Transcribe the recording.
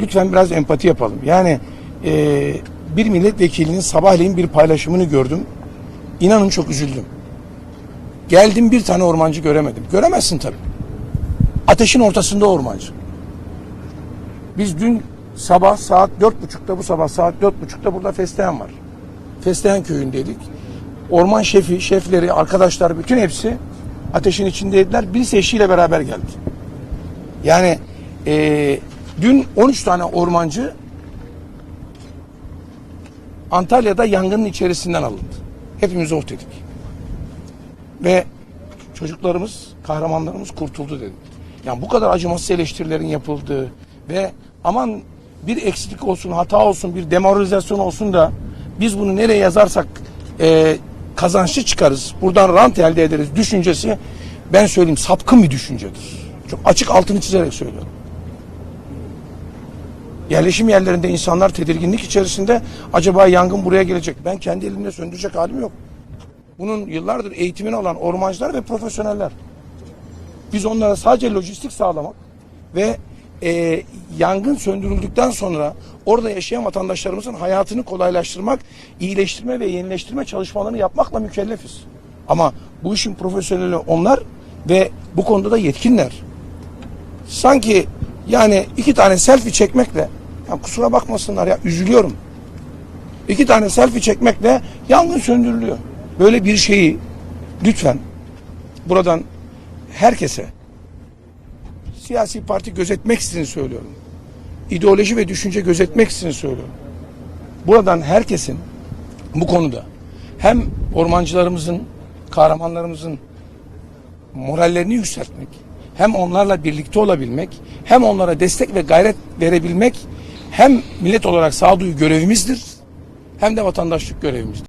lütfen biraz empati yapalım. Yani e, bir milletvekilinin sabahleyin bir paylaşımını gördüm. İnanın çok üzüldüm. Geldim bir tane ormancı göremedim. Göremezsin tabii. Ateşin ortasında ormancı. Biz dün sabah saat dört buçukta bu sabah saat dört buçukta burada fesleğen var. Fesleğen köyündeydik. Orman şefi, şefleri, arkadaşlar bütün hepsi ateşin içindeydiler. Biz eşiyle beraber geldik. Yani eee, dün 13 tane ormancı Antalya'da yangının içerisinden alındı. Hepimiz oh dedik. Ve çocuklarımız, kahramanlarımız kurtuldu dedik. Yani bu kadar acımasız eleştirilerin yapıldığı ve aman bir eksiklik olsun, hata olsun, bir demoralizasyon olsun da biz bunu nereye yazarsak e, kazançlı çıkarız, buradan rant elde ederiz düşüncesi ben söyleyeyim sapkın bir düşüncedir. Çok açık altını çizerek söylüyorum. Yerleşim yerlerinde insanlar tedirginlik içerisinde acaba yangın buraya gelecek. Ben kendi elimle söndürecek halim yok. Bunun yıllardır eğitimini alan ormancılar ve profesyoneller. Biz onlara sadece lojistik sağlamak ve e, yangın söndürüldükten sonra orada yaşayan vatandaşlarımızın hayatını kolaylaştırmak, iyileştirme ve yenileştirme çalışmalarını yapmakla mükellefiz. Ama bu işin profesyoneli onlar ve bu konuda da yetkinler. Sanki yani iki tane selfie çekmekle ya kusura bakmasınlar ya üzülüyorum. İki tane selfie çekmekle yangın söndürülüyor. Böyle bir şeyi lütfen buradan herkese siyasi parti gözetmek için söylüyorum. İdeoloji ve düşünce gözetmek için söylüyorum. Buradan herkesin bu konuda hem ormancılarımızın, kahramanlarımızın morallerini yükseltmek, hem onlarla birlikte olabilmek, hem onlara destek ve gayret verebilmek hem millet olarak sağduyu görevimizdir, hem de vatandaşlık görevimizdir.